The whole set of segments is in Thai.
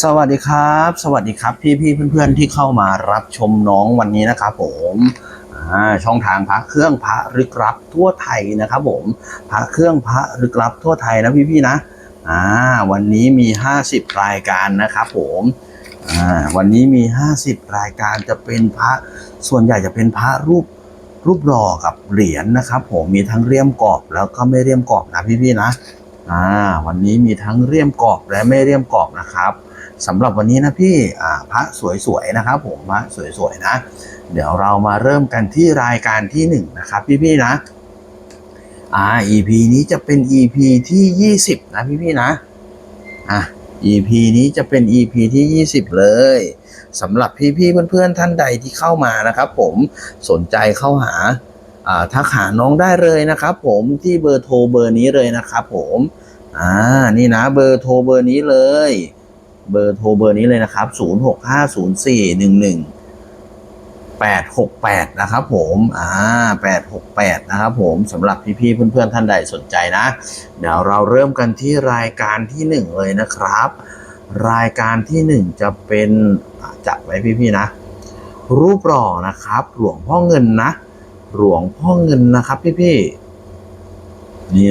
สวัสดีครับ สวัสดีครับพี่พี่ๆเพื่อนๆที่เข้ามารับชมน้องวันนี้นะครับผมช่องทางพระเครื่องพระลึกลับทั่วไทยนะครับผมพระเครื่องพระลึกลับทั่วไทยนะพี่พี่นะอ่าวันนี้มี 50 รายการนะครับผมอ่าวันนี้มี 50 รายการจะเป็นพระส่วนใหญ่จะเป็นพระรูปรูปหล่อกับเหรียญนะครับผมมีทั้งเลี่ยมกรอบแล้วก็ไม่เลี่ยมกรอบนะพี่พี่นะอ่าวันนี้มีทั้งเลี่ยมกรอบและไม่เลี่ยมกรอบนะครับ สำหรับวันนี้นะพี่พระสวยๆนะครับ ผมพระสวยๆนะ เดี๋ยวเรามาเริ่มกันที่รายการที่หนึ่งนะครับพี่ๆนะอ่า EP นี้จะเป็น EP ที่ 20 นะพี่ๆนะอะ EP นี้จะเป็น EP ที่ 20 เลยสำหรับพี่ๆเพื่อนๆท่านใดที่เข้ามานะครับ ผมสนใจเข้าหาอ่าทักหาน้องได้เลยนะครับ ผมที่เบอร์โทรเบอร์นี้เลยนะครับ ผมอ่านี่นะเบอร์โทรเบอร์นี้เลย เบอร์โทรเบอร์นี้เลยนะครับ 0650411868 นะครับผมอ่า868 นะครับผมสำหรับพี่ๆเพื่อนๆท่านใดสนใจนะ เดี๋ยวเราเริ่มกันที่รายการที่หนึ่งเลยนะครับ รายการที่หนึ่งจะเป็นจัดไว้พี่ๆนะ รูปหล่อนะครับ หลวงพ่อเงินนะ หลวงพ่อเงินนะครับพี่ๆนี่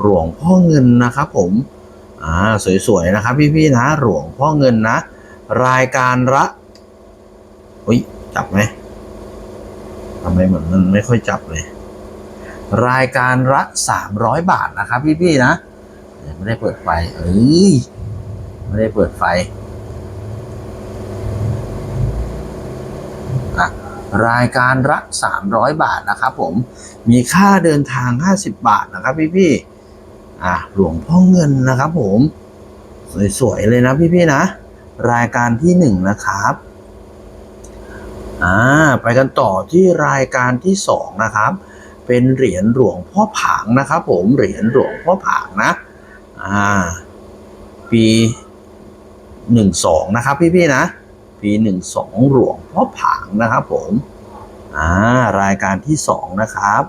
หลวงพ่อเงินนะครับผม อ่าสวยๆนะครับพี่ๆนะ หลวงพ่อเงินนะ รายการละอุ้ยจับไหมทำไมเหมือนมันไม่ค่อยจับเลย รายการละสามร้อยบาทนะครับพี่ๆนะไม่ได้เปิดไฟ เอ้ยไม่ได้เปิดไฟอะรายการละสามร้อยบาทนะครับผม มีค่าเดินทางห้าสิบบาทนะครับพี่ๆ อะหลวงพ่อเงินนะครับผม สวยๆเลยนะพี่ๆนะ รายการที่หนึ่งนะครับอ่าไปกันต่อที่รายการที่สองนะครับ เป็นเหรียญหลวงพ่อผางนะครับ ผมเหรียญหลวงพ่อผางนะอ่าปีหนึ่งสองนะครับ พี่ๆนะ ปีหนึ่งสองหลวงพ่อผางนะครับ ผมอ่ารายการที่สองนะครับ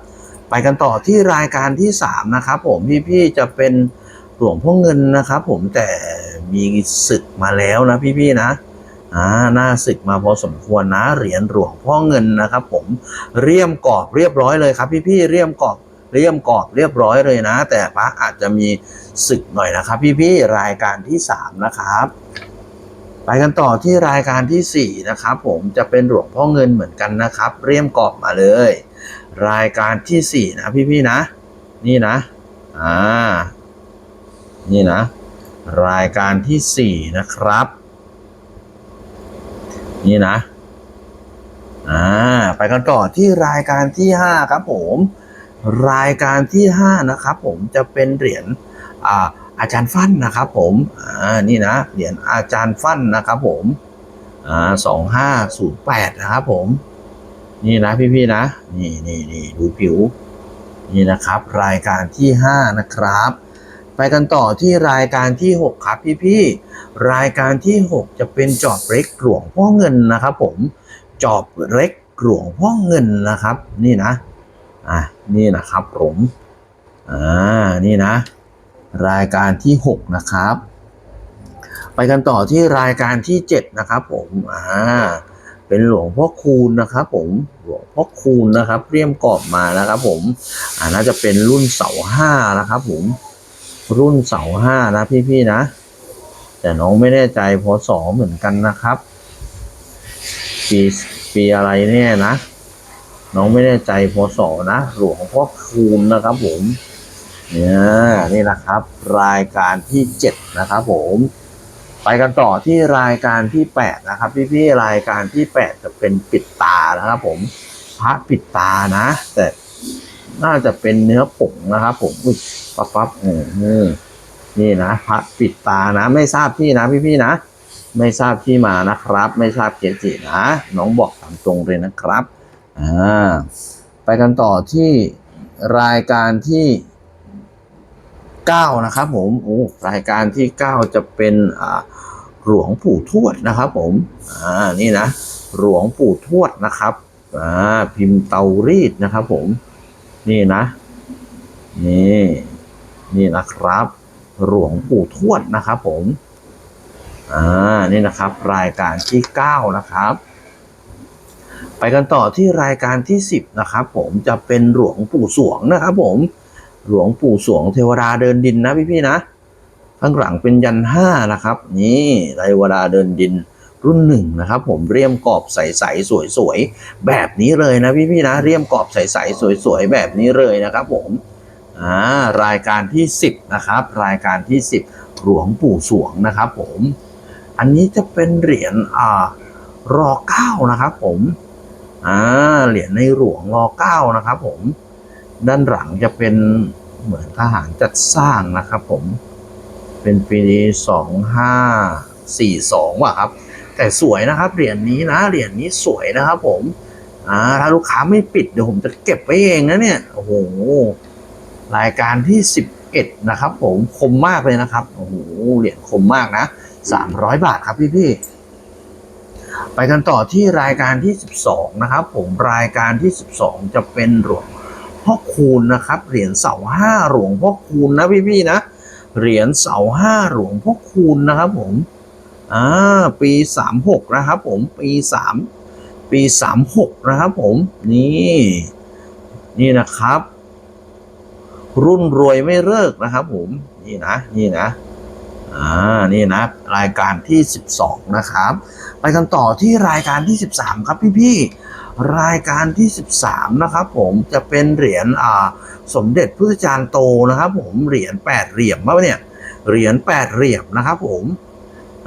ไปกันต่อที่รายการที่สามนะครับผมพี่ๆจะเป็นหลวงพ่อเงินนะครับผมแต่มีศึกมาแล้วนะพี่ๆนะอ่าหน้าศึกมาพอสมควรนะเหรียญหลวงพ่อเงินนะครับ ผมเรียมกรอบเรียบร้อยเลยครับ พี่ๆเรียมกรอบเรียมกรอบเรียบร้อยเลยนะ แต่พระอาจจะมีศึกหน่อยนะครับ พี่ๆรายการที่สามนะครับ ไปกันต่อที่รายการที่สี่นะครับ ผมจะเป็นหลวงพ่อเงินเหมือนกันนะครับ เรียมกรอบมาเลย รายการที่สี่นะพี่ๆนะ นี่นะ อ่า นี่นะ รายการที่สี่นะครับ นี่นะ อ่า ไปกันต่อที่รายการที่ห้าครับผม รายการที่ห้านะครับผมจะเป็นเหรียญอ่าอาจารย์ฟันนะครับผม อ่า นี่นะ เหรียญอาจารย์ฟันนะครับผม อ่าสองห้าศูนย์แปดนะครับผม นี่นะพี่ๆนะ นี่นี่นี่ดูผิว นี่นะครับ รายการที่ 5 นะครับ ไปกันต่อที่รายการที่ 6 ครับพี่ๆรายการที่ 6 จะเป็นจอบเล็กหลวงพ่อเงินนะครับ ผมจอบเล็กหลวงพ่อเงินนะครับ นี่นะอะนี่นะครับผมอ่านี่นะ รายการที่ 6 นะครับ ไปกันต่อที่รายการที่ 7 นะครับผมอ่า เป็นหลวงพ่อคูณนะครับผมหลวงพ่อคูณนะครับเรียมกรอบมานะครับ ผมอ่าน่าจะเป็นรุ่นเสาห้านะครับ ผม รุ่นเสาห้านะพี่ๆนะ แต่น้องไม่แน่ใจพศเหมือนกันนะครับปีปีอะไรเนี่ยนะน้องไม่แน่ใจพศนะหลวงพ่อคูณนะครับ ผมเนี่ยนี่นะครับ รายการที่เจ็ดนะครับ ผม ไปกันต่อที่รายการที่ 8 นะครับ พี่ๆรายการที่ 8 จะเป็นปิดตานะครับผมพระปิดตานะ แต่น่าจะเป็นเนื้อผงนะครับ ผมอุ้ยปั๊บปั๊บเออเออนี่นะพระปิดตานะ ไม่ทราบที่นะ พี่ๆนะ ไม่ทราบที่มานะครับ ไม่ทราบเกจินะน้องบอกตามตรงเลยนะครับอ่าไปกันต่อที่รายการที่9นะครับผมโอ้รายการที่ 9 จะเป็นอ่า หลวงปู่ทวดนะครับผม อ่า นี่นะ หลวงปู่ทวดนะครับ อ่า พิมพ์เตารีดนะครับผม นี่นะ นี่ นี่นะครับ หลวงปู่ทวดนะครับผม อ่า นี่นะครับ รายการที่เก้านะครับ ไปกันต่อที่รายการที่สิบนะครับผม จะเป็นหลวงปู่สวงนะครับผม หลวงปู่สวงเทวดาเดินดินนะพี่ๆนะ ข้างหลังเป็นยันห้านะครับ นี่เวดาเดินดินรุ่นหนึ่งนะครับ ผมเรียมกรอบใสๆสวยๆแบบนี้เลยนะพี่ๆนะเรียมกรอบใสๆสวยๆแบบนี้เลยนะครับ ผมอ่ารายการที่สิบนะครับ รายการที่สิบหลวงปู่สวงนะครับ ผม อันนี้จะเป็นเหรียญอ่ารอเก้านะครับ ผมอ่าเหรียญในหลวงรอเก้านะครับ ผม ด้านหลังจะเป็นเหมือนทหารจัดสร้างนะครับ ผม เป็นปีสองห้าสี่สองว่ะครับ แต่สวยนะครับเหรียญนี้นะเหรียญนี้สวยนะครับผมอ่าถ้าลูกค้าไม่ปิดเดี๋ยวผมจะเก็บไว้เองนะเนี่ยโอ้โหรายการที่สิบเอ็ดนะครับ ผมคมมากเลยนะครับโอ้โหเหรียญคมมากนะสามร้อยบาทครับพี่พี่ๆไปกันต่อที่รายการที่สิบสองนะครับ ผมรายการที่สิบสองจะเป็นหลวงพ่อคูณนะครับ เหรียญเสาห้าหลวงพ่อคูณนะพี่พี่ๆนะ เหรียญเสาห้าหลวงพ่อคูณนะครับผมอ่าปีสามหกนะครับผมปีสามปีสามหกนะครับผมนี่นี่นะครับ รุ่นรวยไม่เลิกนะครับผมนี่นะนี่นะอ่านี่นะ รายการที่สิบสองนะครับ ไปกันต่อที่รายการที่สิบสามครับพี่ๆ รายการที่สิบสามนะครับผมจะเป็นเหรียญอ่าสมเด็จพุทธจารย์โตนะครับ ผมเหรียญแปดเหลี่ยมวะเนี่ยเหรียญแปดเหลี่ยมนะครับผม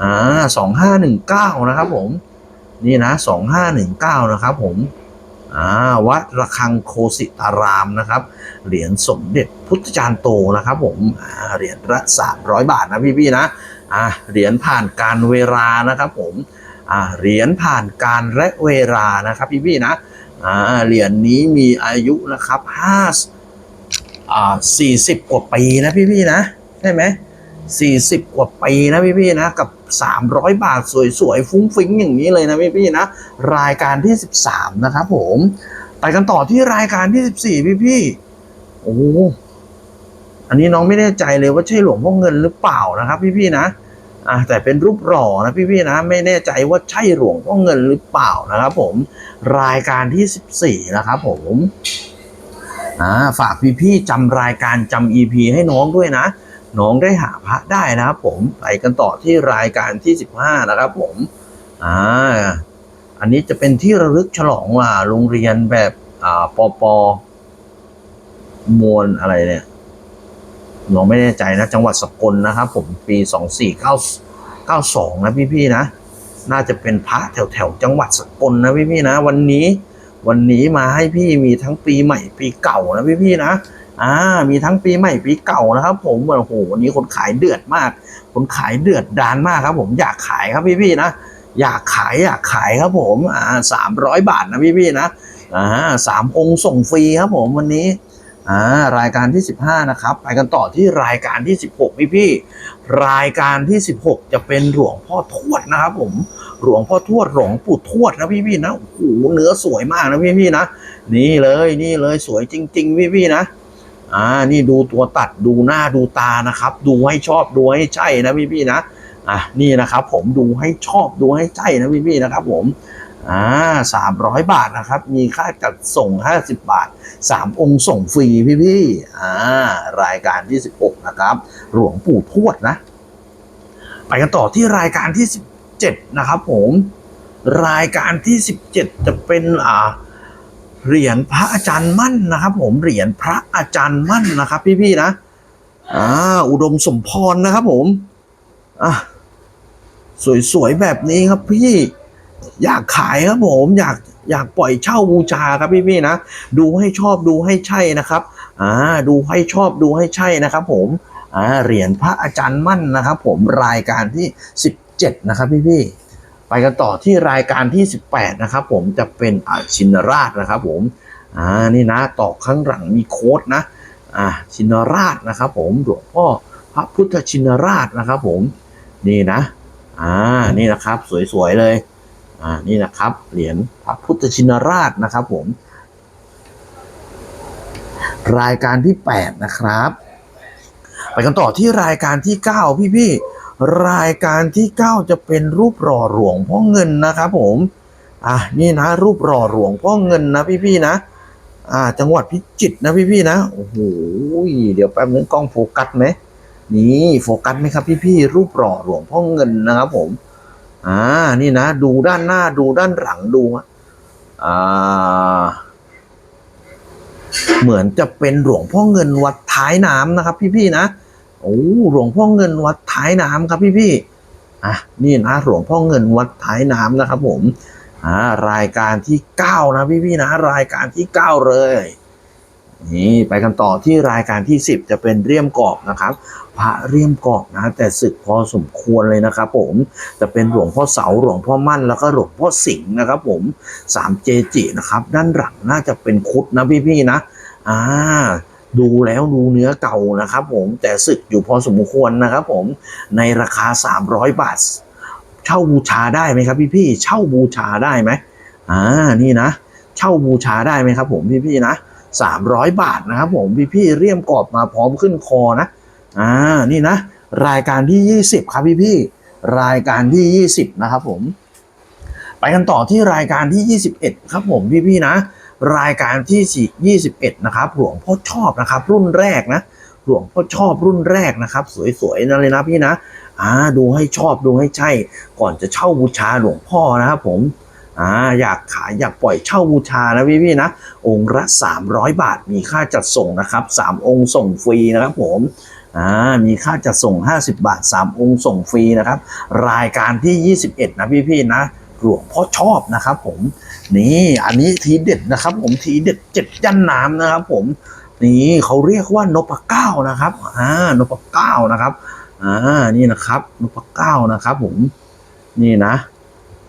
อ่าสองห้าหนึ่งเก้านะครับผมนี่นะสองห้าหนึ่งเก้านะครับผมอ่าวัดระฆังโคสิตารามนะครับ เหรียญสมเด็จพุทธจารย์โตนะครับ ผมอ่าเหรียญละสามร้อยบาทนะพี่ๆนะอ่าเหรียญผ่านการเวลานะครับ ผม เหรียญผ่านการและเวลานะครับพี่ๆนะเหรียญนี้มีอายุนะครับห้าอ่าสี่สิบกว่าปีนะพี่พี่นะใช่ไหมสี่สิบกว่าปีนะพี่พี่นะกับสามร้อยบาทสวยๆ ฟุ้งฟิ้งอย่างนี้เลยนะพี่พี่นะรายการที่สิบสามนะครับผมไปกันต่อที่รายการที่สิบสี่พี่พี่โอ้อันนี้น้องไม่แน่ใจเลยว่าใช่หลวงพ่อเงินหรือเปล่านะครับ พี่พี่นะ อ่าแต่เป็นรูปหล่อนะพี่ๆนะไม่แน่ใจว่าใช่หลวงพ่อเงินหรือเปล่านะครับผมรายการที่สิบสี่นะครับผมอ่าฝากพี่ๆจำรายการจำ EP ให้น้องด้วยนะ น้องได้หาพระได้นะครับผมไปกันต่อที่รายการที่ 15 นะครับผมอ่าอันนี้จะเป็นที่ระลึกฉลองว่าโรงเรียนแบบอ่าปอปอมวลอะไรเนี่ย น้องไม่แน่ใจนะ จังหวัดสกลนะครับผมปี2492นะพี่ๆนะ น่าจะเป็นพระแถวแถวๆจังหวัดสกลนะพี่ๆนะ วันนี้วันนี้มาให้พี่มีทั้งปีใหม่ปีเก่านะพี่พี่ๆนะอ่ามีทั้งปีใหม่ปีเก่านะครับ ผมโอ้โหวันนี้คนขายเดือดมาก คนขายเดือดดานมากครับ ผมอยากขายครับพี่พี่ๆนะอยากขายอยากขายครับผมอ่าสามร้อยบาทนะพี่พี่ๆนะอ่าสามองค์ส่งฟรีครับผมวันนี้ อ่ารายการที่ 15 นะครับ ไปกันต่อที่รายการที่ 16 พี่พี่ รายการที่ 16 จะเป็นหลวงพ่อทวดนะครับผม หลวงพ่อทวดหลวงปู่ทวดนะพี่พี่นะโอ้โหเนื้อสวยมากนะพี่พี่นะ นี่เลยนี่เลยสวยจริง ๆ พี่พี่นะ อ่า นี่ดูตัวตัดดูหน้าดูตานะครับ ดูให้ชอบดูให้ใช่นะพี่พี่นะ อะนี่นะครับ ผมดูให้ชอบดูให้ใช่นะพี่พี่นะครับ ผม อ่าสามร้อยบาทนะครับ มีค่าจัดส่งห้าสิบบาท สามองค์ส่งฟรีพี่พี่ๆอ่ารายการที่สิบหกนะครับ หลวงปู่ทวดนะ ไปกันต่อที่รายการที่สิบเจ็ดนะครับผม รายการที่สิบเจ็ดจะเป็นอ่าเหรียญพระอาจารย์มั่นนะครับ ผมเหรียญพระอาจารย์มั่นนะครับ พี่ๆนะอ่าอุดมสมพรนะครับ ผมอะสวยๆแบบนี้ครับพี่อยากขายครับผม อยาก อยากปล่อยเช่าบูชาครับพี่ๆนะ ดูให้ชอบดูให้ใช่นะครับอ่าดูให้ชอบดูให้ใช่นะครับ ผมอ่าเหรียญพระอาจารย์มั่นนะครับ ผมรายการที่สิบเจ็ดนะครับพี่ๆไปกันต่อที่รายการที่ 18 นะครับ ผมจะเป็นอาชินราชนะครับ ผมอ่านี่นะต่อข้างหลังมีโค้ดนะอ่าชินราชนะครับ ผมหลวงพ่อพระพุทธชินราชนะครับ ผมนี่นะอ่านี่นะครับ สวยๆเลย อ่านี่นะครับเหรียญพระพุทธชินราชนะครับผม รายการที่ 8 นะครับ ไปกันต่อที่รายการที่ 9 พี่พี่รายการที่เก้าจะเป็นรูปหล่อหลวงพ่อเงินนะครับผม อะนี่นะ รูปหล่อหลวงพ่อเงินนะพี่ๆนะอ่า จังหวัดพิจิตรนะพี่ๆนะโอ้โหเดี๋ยวแป๊บนึงกล้องโฟกัสไหมนี่โฟกัสไหมครับพี่ๆรูปหล่อหลวงพ่อเงินนะครับผม อ่า นี่นะ ดูด้านหน้าดูด้านหลังดูอ่า เหมือนจะเป็นหลวงพ่อเงินวัดท้ายน้ำนะครับ พี่ๆนะ โอ้หลวงพ่อเงินวัดท้ายน้ำครับพี่ๆอะ นี่นะหลวงพ่อเงินวัดท้ายน้ำนะครับ ผม อ่า รายการที่เก้านะพี่ๆนะ รายการที่เก้าเลย นี่ไปกันต่อที่รายการที่สิบจะเป็นเรียมกอบนะครับ พระเรียมกอบนะ แต่ศึกพอสมควรเลยนะครับผมจะเป็นหลวงพ่อเสาหลวงพ่อมั่นแล้วก็หลวงพ่อสิงห์นะครับผมสามเจจินะครับ ด้านหลังน่าจะเป็นคุดนะพี่ๆนะอ่าดูแล้วดูเนื้อเก่านะครับผมแต่ศึกอยู่พอสมควรนะครับผมในราคา 300 บาท เช่าบูชาได้ไหมครับพี่ๆเช่าบูชาได้ไหมอ่านี่นะ เช่าบูชาได้ไหมครับผมพี่ๆนะ 300 บาทนะครับผมพี่ๆเรียมกรอบมาพร้อมขึ้นคอนะอ่านี่นะ รายการที่ 20 ครับพี่พี่รายการที่ 20 นะครับผม ไปกันต่อที่รายการที่ 21 ครับผมพี่พี่นะ รายการที่21 นะครับหลวงพ่อชอบนะครับ รุ่นแรกนะหลวงพ่อชอบรุ่นแรกนะครับ สวยๆนั่นเลยนะพี่นะอ่าดูให้ชอบดูให้ใช่ ก่อนจะเช่าบูชาหลวงพ่อนะครับผม อ่าอยากขายอยากปล่อยเช่าบูชานะพี่พี่ๆนะ องค์ละ300 บาทมีค่าจัดส่งนะครับ 3 องค์ส่งฟรีนะครับผมอ่ามีค่าจัดส่ง 50 บาท 3 องค์ส่งฟรีนะครับ รายการที่ 21 นะพี่ๆนะหลวงพ่อชอบนะครับผมนี่อันนี้ทีเด็ดนะครับ ผมทีเด็ดเจ็ดยันน้ำนะครับ ผมนี่เขาเรียกว่านพเก้านะครับอ่านพเก้านะครับอ่านี่นะครับนพเก้านะครับ ผมนี่นะ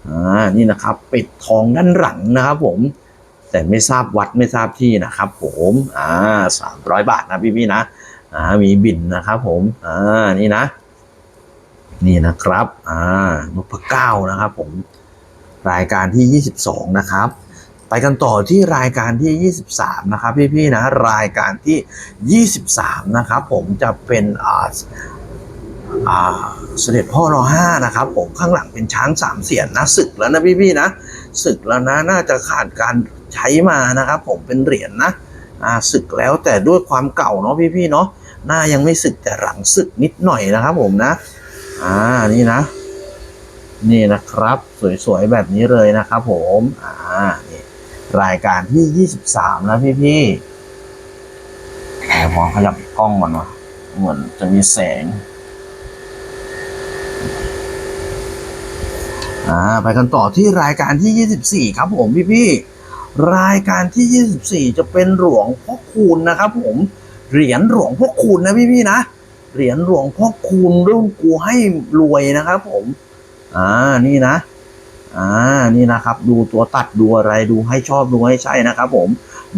อ่านี่นะครับปิดทองด้านหลังนะครับ ผม แต่ไม่ทราบวัดไม่ทราบที่นะครับ ผมอ่าสามร้อยบาทนะพี่ๆนะอ่ามีบินนะครับ ผมอ่านี่นะ นี่นะครับอ่านพเก้านะครับ ผม รายการที่22นะครับไปกันต่อที่รายการที่ 23 นะครับพี่ๆนะรายการที่ 23 นะครับผมจะเป็นอาอ่า เสด็จพ่อรอห้านะครับผมข้างหลังเป็นช้างสามเสียนนะศึกแล้วนะพี่ๆนะศึกแล้วนะน่าจะขาดการใช้มานะครับ ผมเป็นเหรียญนะศึกแล้วแต่ด้วยความเก่าเนาะพี่ๆเนาะหน้ายังไม่ศึกแต่หลังศึกนิดหน่อยนะครับ ผมนะ อ่านี่นะ นี่นะครับ สวยๆแบบนี้เลยนะครับ ผมอ่านี่รายการที่ 23 นะพี่ๆเดี๋ยวมองขยับกล้องก่อนวะเหมือนจะมีแสง อ่าไปกันต่อที่รายการที่ 24 ครับผมพี่ๆรายการที่ 24 จะเป็นหลวงพ่อคูณนะครับ ผมเหรียญหลวงพ่อคูณนะพี่ๆนะเหรียญหลวงพ่อคูณรุ่นกูให้รวยนะครับ ผมอ่านี่นะอ่านี่นะครับ ดูตัวตัดดูอะไรดูให้ชอบดูให้ใช่นะครับ ผม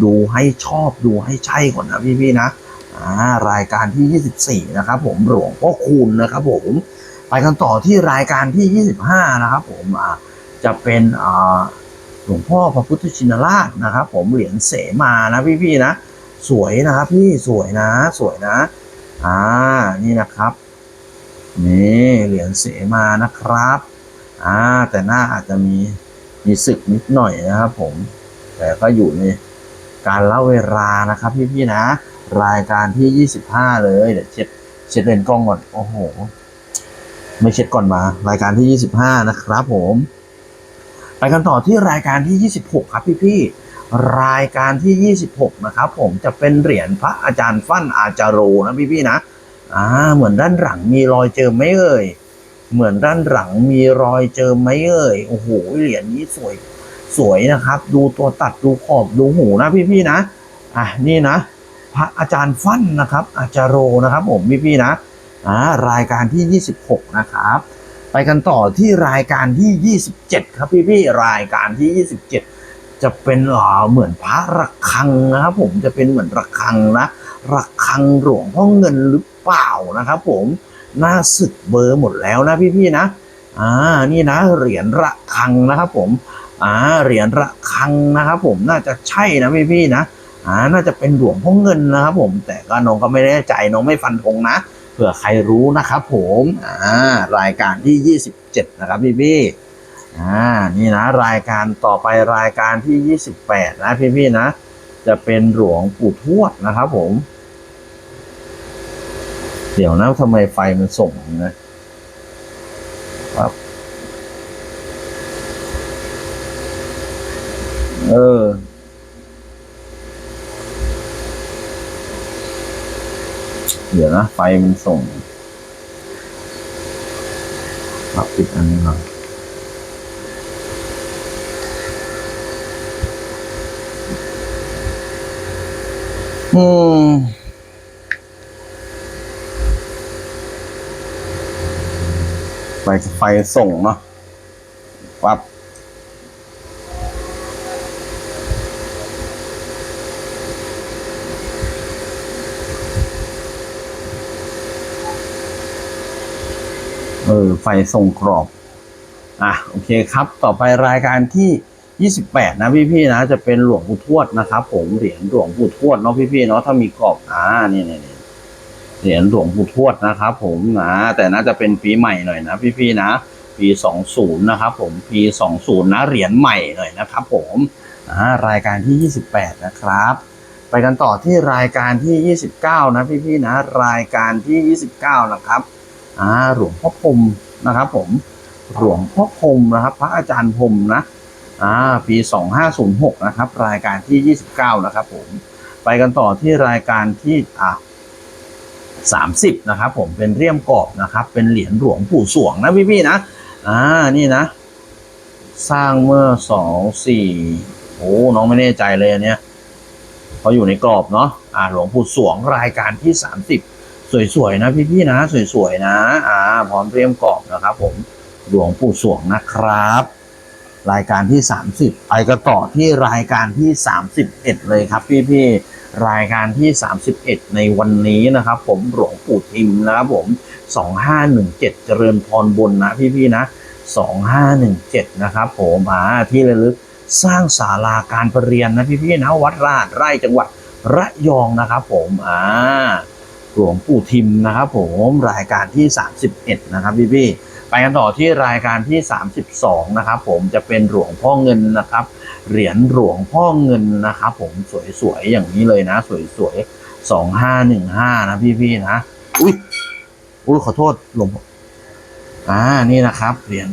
ดูให้ชอบดูให้ใช่ก่อนนะพี่ๆนะอ่ารายการที่ 24 นะครับ ผมหลวงพ่อคูณนะครับ ผม ไปกันต่อที่รายการที่ 25 นะครับผมจะเป็นหลวงพ่อพระพุทธชินราชนะครับ ผมเหรียญเสมานะพี่ๆนะ สวยนะครับพี่สวยนะ สวยนะ อ่านี่นะครับนี่เหรียญเสมานะครับ อ่าแต่หน้าอาจจะมีมีสึกนิดหน่อยนะครับ ผม แต่ก็อยู่ในการเล่าเวลานะครับ พี่ๆนะ รายการที่ 25 เลยเดี๋ยวเช็ดเช็ดเลนกล้องก่อนโอ้โห ไม่เช็ดก่อนมารายการที่ 25 นะครับผม ไปกันต่อที่รายการที่ 26 ครับพี่ๆรายการที่ 26 นะครับผมจะเป็นเหรียญพระอาจารย์ฟั่นอาจารโรนะพี่ๆนะอ่าเหมือนด้านหลังมีรอยเจิมไหมเอ่ยเหมือนด้านหลังมีรอยเจิมไหมเอ่ยโอ้โหเหรียญนี้สวยสวยนะครับ ดูตัวตัดดูขอบดูหูนะพี่ๆนะอะนี่นะ พระอาจารย์ฟั่นนะครับ อาจารโรนะครับ ผมพี่ๆนะ อ่ารายการที่ 26 นะครับ ไปกันต่อที่รายการที่ 27 ครับพี่ๆรายการที่ 27 จะเป็นเอ่อเหมือนพระระฆังนะครับผมจะเป็นเหมือนระฆังนะระฆังหลวงพ่อเงินหรือเปล่านะครับ ผมหน้าสึกเบอร์หมดแล้วนะพี่ๆนะอ่านี่นะเหรียญระฆังนะครับ ผมอ่าเหรียญระฆังนะครับ ผมน่าจะใช่นะพี่ๆนะอ่าน่าจะเป็นหลวงพ่อเงินนะครับ ผมแต่ก็น้องก็ไม่แน่ใจน้องไม่ฟันธงนะ เผื่อใครรู้นะครับผมอ่ารายการที่ 27 นะครับพี่พี่อ่านี่นะรายการต่อไปรายการที่ 28 นะพี่พี่นะ จะเป็นหลวงปู่ทวดนะครับผม เดี๋ยวนะทำไมไฟมันส่งอย่างนี้นะครับเออ เดี๋ยวนะไฟมันส่งปรับปิดอันนี้ก่อนอืมไฟไฟส่งเนาะปั๊บ ออไฟส่งกรอบ อะโอเคครับ ต่อไปรายการที่ 28 นะพี่ๆนะ จะเป็นหลวงปู่ทวดนะครับ ผมเหรียญหลวงปู่ทวดเนาะพี่ๆเนาะถ้ามีกรอบอ่านี่นี่เหรียญหลวงปู่ทวดนะครับ ผมนะแต่น่าจะเป็นปีใหม่หน่อยนะพี่ๆนะปี 20 นะครับผมปี 20 นะเหรียญใหม่หน่อยนะครับ ผมอ่ารายการที่ 28 นะครับ ไปกันต่อที่รายการที่ 29 นะพี่ๆนะ รายการที่ 29 นะครับ อ่าหลวงพ่อพรมนะครับ ผมหลวงพ่อพรมนะครับ พระอาจารย์พรมนะอ่าปี2506นะครับ รายการที่29นะครับ ผม ไปกันต่อที่รายการที่อ่า30นะครับ ผมเป็นเรียมกรอบนะครับ เป็นเหรียญหลวงปู่สวงนะพี่ๆนะอ่านี่นะ สร้างเมื่อสองสี่โอ้น้องไม่แน่ใจเลยอันเนี้ยเพราอยู่ในกรอบเนาะอ่าหลวงปู่สวงรายการที่30ส สวยๆนะพี่ๆนะ สวยๆนะ อ่า พร้อมเตรียมกรอบนะครับผมหลวงปู่สวงนะครับ รายการที่ 30ไปก็ต่อที่รายการที่ 31 เลยครับพี่ๆรายการที่ 31 ในวันนี้นะครับ ผมหลวงปู่ทิมนะครับผม 2517 เจริญพรบนนะพี่ๆนะ 2517 นะครับผมอ่าที่ระลึกสร้างศาลาการประเรียนนะพี่ๆนะวัดราชไร่จังหวัดระยองนะครับผมอ่า หลวงปู่ทิมนะครับผมรายการที่ 31 นะครับพี่พี่ๆไปกันต่อที่รายการที่ 32 นะครับผมจะเป็นหลวงพ่อเงินนะครับ เหรียญหลวงพ่อเงินนะครับผมสวยๆ อย่างนี้เลยนะ สวยๆ 2515 นะพี่พี่ๆนะอุ้ยอุ้ยขอโทษหลวงออ่านี่นะครับเหรียญ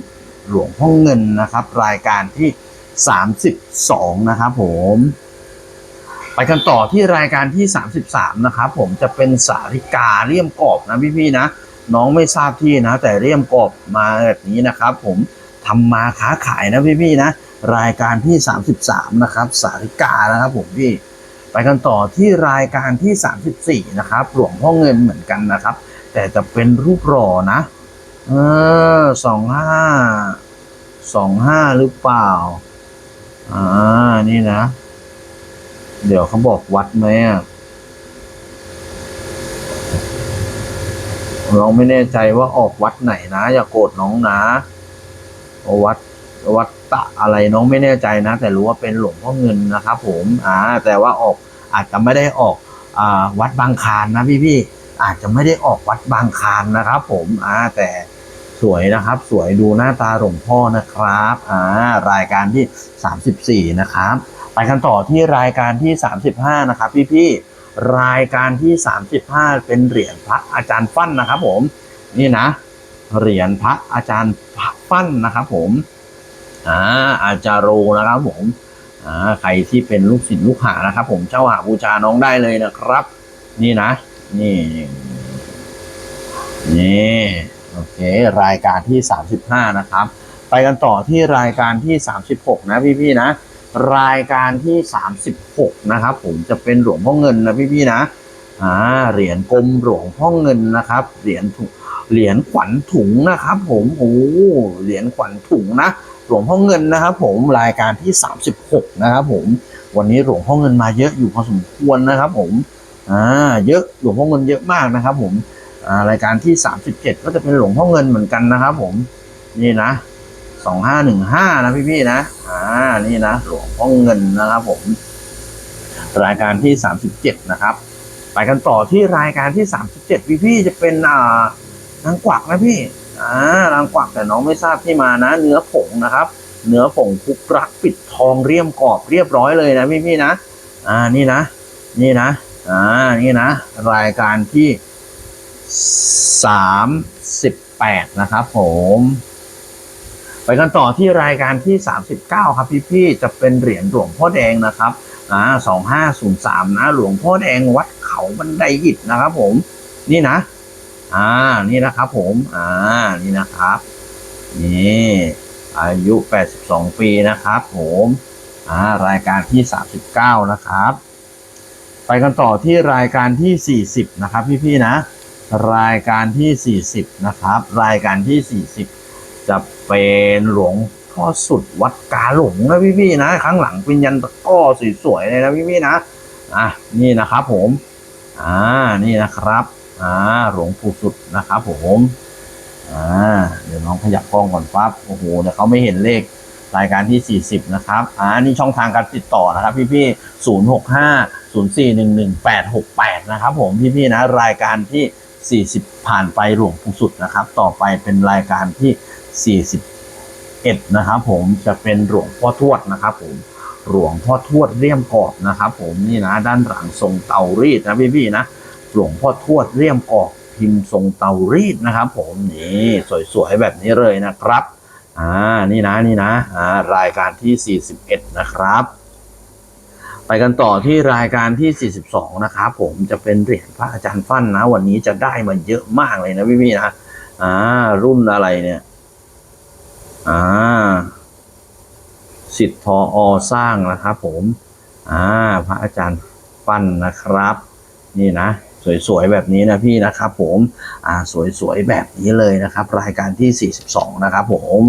หลวงพ่อเงินนะครับ รายการที่ 32 นะครับผม ไปกันต่อที่รายการที่ 33 นะครับผมจะเป็นสาริกาเลี่ยมกรอบนะพี่ๆนะ น้องไม่ทราบที่นะ แต่เลี่ยมกรอบมาแบบนี้นะครับผมทำมาค้าขายนะพี่ๆนะ รายการที่ 33 นะครับ สาริกานะครับผมพี่ไปกันต่อที่รายการที่ 34 นะครับหลวงพ่อเงินเหมือนกันนะครับ แต่จะเป็นรูปหล่อนะเออสองห้าสองห้าหรือเปล่าอ่านี่นะ เดี๋ยวเขาบอกวัดไหมอะเราไม่แน่ใจว่าออกวัดไหนนะ อย่าโกรธน้องนะ วัดวัดตะอะไรน้องไม่แน่ใจนะ แต่รู้ว่าเป็นหลวงพ่อเงินนะครับผมอ่าแต่ว่าออกอาจจะไม่ได้ออกอ่าวัดบางคานนะพี่พี่ๆอาจจะไม่ได้ออกวัดบางคานนะครับผมอ่าแต่สวยนะครับ สวยดูหน้าตาหลวงพ่อนะครับอ่ารายการที่ 34 นะครับ ไปกันต่อที่รายการที่ 35 นะครับพี่ๆรายการที่ 35 เป็นเหรียญพระอาจารย์ฟั่นนะครับ ผมนี่นะ เหรียญพระอาจารย์ฟั่นนะครับ ผมอ่าอาจารย์โรนะครับ ผมอ่าใครที่เป็นลูกศิษย์ลูกหานะครับ ผมเจ้าหาบูชาน้องได้เลยนะครับ นี่นะ นี่นี่โอเค รายการที่ 35 นะครับ ไปกันต่อที่รายการที่ 36 นะพี่ๆนะ รายการที่ 36 นะครับ ผมจะเป็นหลวงพ่อเงินนะพี่ๆนะอ่าเหรียญกลมหลวงพ่อเงินนะครับ เหรียญถุงเหรียญขวัญถุงนะครับ ผมโอ้เหรียญขวัญถุงนะหลวงพ่อเงินนะครับ ผมรายการที่ 36 นะครับ ผมวันนี้หลวงพ่อเงินมาเยอะอยู่พอสมควรนะครับ ผมอ่าเยอะหลวงพ่อเงินเยอะมากนะครับ ผมอ่ารายการที่ 37 ก็จะเป็นหลวงพ่อเงินเหมือนกันนะครับ ผมนี่นะ 2515นะพี่ๆนะ อ่า นี่นะหลวงพ่อเงินนะครับผม รายการที่37นะครับ ไปกันต่อที่รายการที่37พี่พี่จะเป็นอ่านางกวักนะพี่ อ่านางกวักแต่น้องไม่ทราบที่มานะ เนื้อผงนะครับ เนื้อผงคุกรักปิดทองเรียมกรอบเรียบร้อยเลยนะพี่พี่ๆนะ อ่า นี่นะ นี่นะ อ่า นี่นะ รายการที่38นะครับผม ไปกันต่อที่รายการที่ 39 ครับพี่พี่ๆจะเป็นเหรียญหลวงพ่อแดงนะครับอ่า2503นะ หลวงพ่อแดงวัดเขาบันไดอิฐนะครับผม นี่นะ อ่า นี่นะครับผม อ่า นี่นะครับ นี่ อายุ 82 ปีนะครับผม อ่า รายการที่ 39 นะครับ ไปกันต่อที่รายการที่ 40 นะครับพี่ๆนะ รายการที่ 40 นะครับ รายการที่ 40 จะเป็นหลวงพ่อสุดวัดกาหลงนะพี่ๆนะ ข้างหลังเป็นยันตะก้อสวยๆเลยนะพี่ๆนะอะนี่นะครับผมอ่านี่นะครับอ่าหลวงปู่สุดนะครับผมอ่าเดี๋ยวน้องขยับกล้องก่อนปั๊บโอ้โหเดี๋ยวเขาไม่เห็นเลขรายการที่ 40 นะครับอ่านี่ช่องทางการติดต่อนะครับ พี่ๆ065 0411 868 นะครับผมพี่ๆนะรายการที่ 40 ผ่านไปหลวงปู่สุดนะครับ ต่อไปเป็นรายการที่ 41 นะครับผมจะเป็นหลวงพ่อทวดนะครับผมหลวงพ่อทวดเลี่ยมกอบนะครับผมนี่นะด้านหลังทรงเตารีดนะพี่ๆนะหลวงพ่อทวดเลี่ยมกอบพิมพ์ทรงเตารีดนะครับผมนี่สวยๆแบบนี้เลยนะครับอ่านี่นะนี่นะอ่ารายการที่ 41 นะครับ ไปกันต่อที่รายการที่ 42 นะครับผมจะเป็นเหรียญพระอาจารย์ฟั่นนะ วันนี้จะได้มาเยอะมากเลยนะพี่ๆนะอ่ารุ่นอะไรเนี่ย อ่าสิทธิ์ทออสร้างนะครับผมอ่าพระอาจารย์ฟั่นนะครับ นี่นะสวยๆแบบนี้นะพี่นะครับผมอ่าสวยๆแบบนี้เลยนะครับ รายการที่ 42 นะครับผม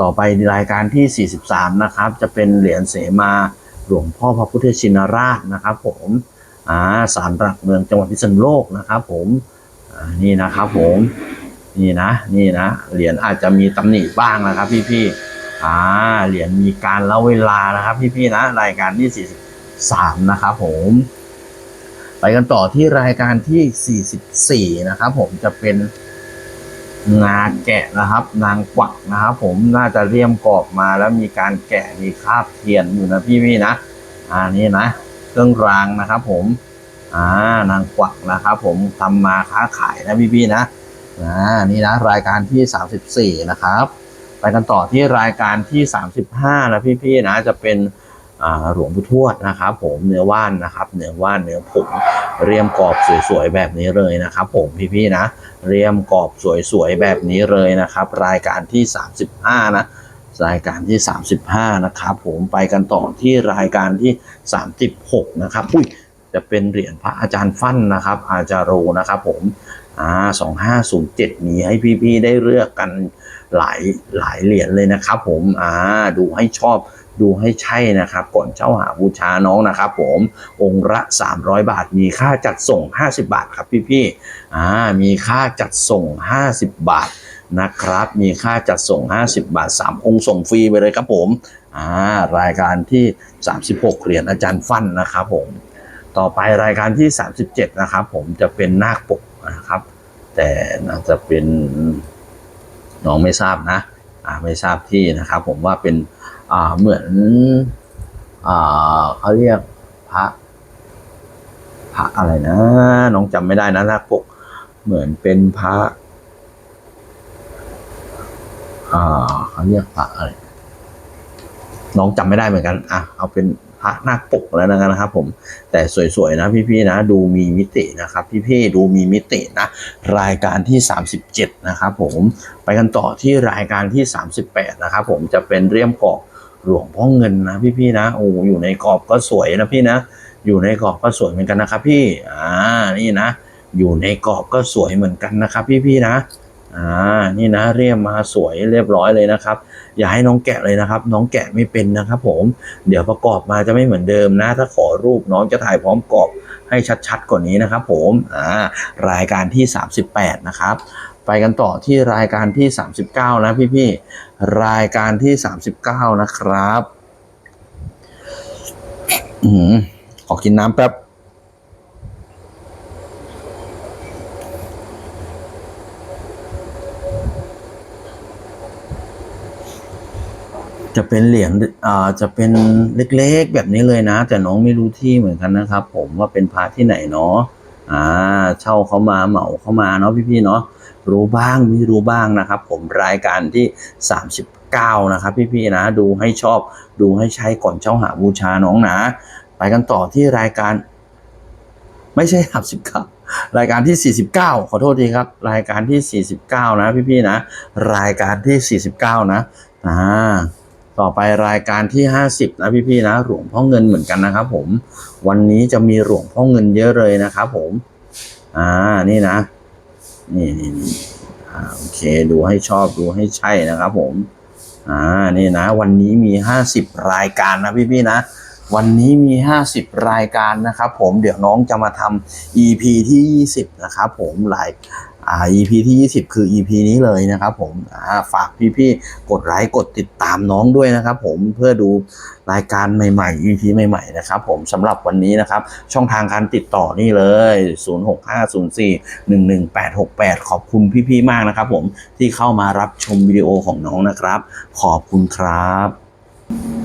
ต่อไปรายการที่ 43 นะครับ จะเป็นเหรียญเสมาหลวงพ่อพระพุทธชินราชนะครับ ผมอ่าศาลหลักเมืองจังหวัดพิษณุโลกนะครับ ผมอ่านี่นะครับผม นี่นะนี่นะเหรียญอาจจะมีตำหนิบ้างนะครับ พี่ๆอ่าเหรียญมีการละเวลานะครับ พี่ๆนะรายการที่ 43 นะครับผมไปกันต่อที่รายการที่ 44 นะครับผมจะเป็นงาแกะนะครับ นางกวักนะครับผมน่าจะเรียมกรอบมาแล้วมีการแกะมีคราบเทียนอยู่นะพี่ๆนะอ่านี่นะ เครื่องรางนะครับ ผมอ่านางกวักนะครับ ผมทำมาค้าขายนะพี่ๆนะ อ่านี่นะรายการที่ 34 นะครับ ไปกันต่อที่รายการที่ 35 นะพี่ๆนะจะเป็นหลวงปู่ทวดนะครับผมเนื้อว่านนะครับ เนื้อว่านเนื้อผงเรียมกรอบสวยๆแบบนี้เลยนะครับ ผมพี่ๆนะ เรียมกรอบสวยๆแบบนี้เลยนะครับ รายการที่ 35 นะรายการที่ 35 นะครับ ผมไปกันต่อที่รายการที่ 36 นะครับอุ้ยจะเป็นเหรียญพระอาจารย์ฟั่นนะครับ อาจารโรนะครับ ผม อ่า2507มีให้พี่ๆได้เลือกกันหลายหลายเหรียญเลยนะครับ ผมอ่าดูให้ชอบดูให้ใช่นะครับ ก่อนเช่าหาบูชาน้องนะครับผมองค์ละ 300 บาท มีค่าจัดส่ง 50 บาทครับพี่ๆอ่ามีค่าจัดส่ง 50 บาทนะครับ มีค่าจัดส่ง 50 บาท 3 องค์ส่งฟรีไปเลยครับผมอ่ารายการที่ 36 เหรียญอาจารย์ฟั่นนะครับผม ต่อไปรายการที่ 37 นะครับผมจะเป็นนาคปกนะครับ แต่น่าจะเป็นน้องไม่ทราบนะอ่าไม่ทราบที่นะครับ ผมว่าเป็นอ่าเหมือนอ่าเขาเรียกพระพระอะไรนะ น้องจำไม่ได้นะนาคปกเหมือนเป็นพระอ่าเขาเรียกพระอะไรน้องจำไม่ได้เหมือนกันอะเอาเป็น พระนาคปกแล้วนะครับผมแต่สวยๆนะพี่ๆนะ ดูมีมิตินะครับ พี่ๆดูมีมิตินะ รายการที่ 37 นะครับผมไปกันต่อที่รายการที่ 38 นะครับผมจะเป็นเรียมกรอบหลวงพ่อเงินนะพี่ๆนะโอ้อยู่ในกรอบก็สวยนะพี่นะ อยู่ในกรอบก็สวยเหมือนกันนะครับพี่อ่านี่นะ อยู่ในกรอบก็สวยเหมือนกันนะครับพี่ๆนะ อ่านี่นะเรียมมาสวยเรียบร้อยเลยนะครับ อย่าให้น้องแกะเลยนะครับ น้องแกะไม่เป็นนะครับ ผม เดี๋ยวประกอบมาจะไม่เหมือนเดิมนะ ถ้าขอรูปน้องจะถ่ายพร้อมกรอบให้ชัดๆกว่านี้นะครับ ผมอ่ารายการที่ 38 นะครับ ไปกันต่อที่รายการที่ 39 นะพี่ๆรายการที่ 39 นะครับ อืมขอกินน้ำแป๊บ จะเป็นเหรียญอ่าจะเป็นเล็กๆแบบนี้เลยนะ แต่น้องไม่รู้ที่เหมือนกันนะครับ ผมว่าเป็นพระที่ไหนเนาะอ่าเช่าเขามาเหมาเขามาเนาะพี่ๆเนาะรู้บ้างไม่รู้บ้างนะครับ ผมรายการที่ 39 นะครับ พี่ๆนะ ดูให้ชอบดูให้ใช้ก่อนเช่าหาบูชาน้องนะ ไปกันต่อที่รายการ ไม่ใช่39รายการที่ 49 ขอโทษทีครับ รายการที่ 49 นะ พี่ๆนะ รายการที่ 49 นะอ่า ต่อไปรายการที่ 50 นะพี่ๆนะ หลวงพ่อเงินเหมือนกันนะครับผม วันนี้จะมีหลวงพ่อเงินเยอะเลยนะครับผม อ่า นี่นะ นี่นี่นี่อ่า โอเค ดูให้ชอบ ดูให้ใช่นะครับผม อ่า นี่นะ วันนี้มี 50 รายการนะพี่ๆนะ วันนี้มี 50 รายการนะครับผม เดี๋ยวน้องจะมาทำ EP ที่ 20 นะครับผมหลาย อ่า EP ที่ 20 คือ EP นี้เลยนะครับผมอ่าฝากพี่ๆกดไลค์กดติดตามน้องด้วยนะครับผมเพื่อดูรายการใหม่ๆ EP ใหม่ๆนะครับผมสำหรับวันนี้นะครับ ช่องทางการติดต่อนี่เลย 0650411868 ขอบคุณพี่ๆมากนะครับผมที่เข้ามารับชมวิดีโอของน้องนะครับ ขอบคุณครับ